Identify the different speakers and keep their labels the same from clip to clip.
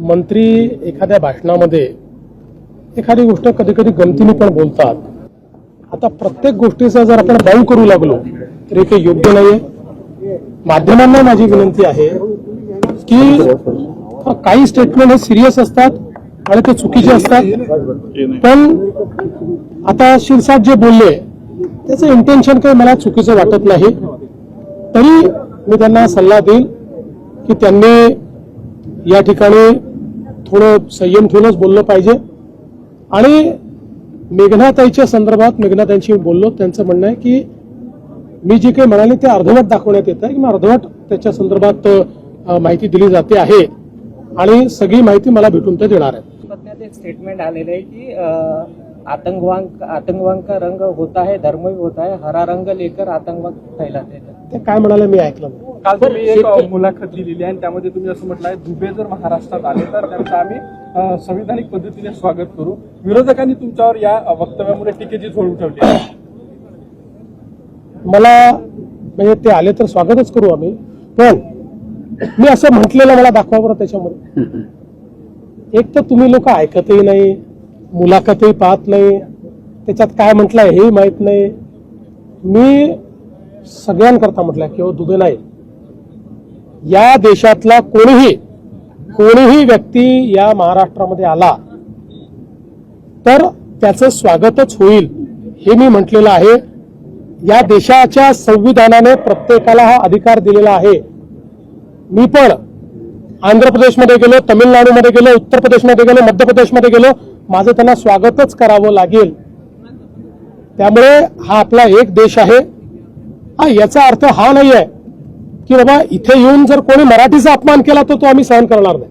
Speaker 1: मंत्री एखाद्या भाषणामध्ये एखादी गोष्ट कधी कधी गमतीने पण बोलतात. आता प्रत्येक गोष्टीचा जर आपण बाऊ करू लागलो तरी ते योग्य नाहीये. माध्यमांना माझी विनंती आहे की काही स्टेटमेंट हे सिरियस असतात आणि ते चुकीचे असतात. पण आता शिरसाट जे बोलले त्याचं इंटेन्शन काही मला चुकीचं वाटत नाही. तरी मी त्यांना सल्ला देईल की त्यांनी या ठिकाणी थोडं संयम ठेवूनच बोललं पाहिजे. आणि मेघनाताईच्या संदर्भात मेघनाताईंशी बोललो. त्यांचं म्हणणं आहे की मी जे काही म्हणाले ते अर्धवट दाखवण्यात येत आहे. की मग अर्धवट त्याच्या संदर्भात माहिती दिली जाते आहे. आणि सगळी माहिती मला भेटून ते देणार आहे
Speaker 2: एक स्टेटमेंट आलेलं आहे की आतंकवाद आतंकवाद का रंग होता है धर्मही होता है हरा रंग लेकर आतंकवाद फैलाते हैं
Speaker 1: ते काय म्हणाले मी ऐकलं.
Speaker 3: काल तुम्ही एक मुलाखत दिलेली आहे आणि त्यामध्ये तुम्ही असं म्हटलं आहे दुबे जर महाराष्ट्रात आले तर त्यांचं आम्ही संविधानिक पद्धतीने स्वागत करू. विरोधकांनी तुमच्यावर या वक्तव्यामुळे टीकेची झोड उठवली आहे.
Speaker 1: मला म्हणजे ते आले तर स्वागतच करू आम्ही पण मी असं म्हटलेलं मला दाखवा बरं त्याच्यामध्ये. एक तर तुम्ही लोक ऐकतही नाही मुलाखतही पाहत नाही त्याच्यात काय म्हटलंय हेही माहीत नाही. मी सगळ्यांकरता म्हटलंय किंवा दुबे नाही. या देशातला कोणीही कोणीही व्यक्ती या महाराष्ट्रामध्ये आला तर त्याचं स्वागतच होईल हे मी म्हटलेलं आहे. या देशाच्या संविधानाने प्रत्येकाला हा अधिकार दिलेला आहे. मी पण आंध्र प्रदेशमध्ये गेलो तमिळनाडूमध्ये गेलो उत्तर प्रदेशमध्ये गेलो मध्य प्रदेशमध्ये गेलो माझं त्यांना स्वागतच करावं लागेल. त्यामुळे हा आपला एक देश आहे. हा याचा अर्थ हा नाही आहे की बाबा इथे येऊन जर कोणी मराठीचा अपमान केला तर तो आम्ही सहन करणार नाही.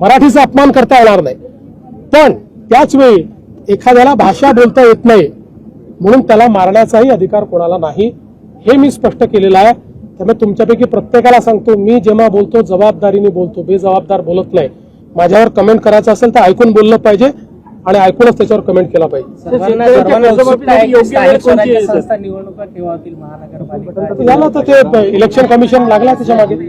Speaker 1: मराठीचा अपमान करता येणार नाही. पण त्याच वेळी एखाद्याला भाषा बोलता येत नाही म्हणून त्याला मारण्याचाही अधिकार कोणाला नाही हे मी स्पष्ट केलेलं आहे. त्यामुळे तुमच्यापैकी प्रत्येकाला सांगतो मी जेव्हा बोलतो जबाबदारीने बोलतो बेजबाबदार बोलत नाही. माझ्यावर कमेंट करायचं असेल तर ऐकून बोललं पाहिजे. आणि ऐकूनच त्याच्यावर कमेंट केला पाहिजे. याला तर ते इलेक्शन कमिशन लागला त्याच्यामागे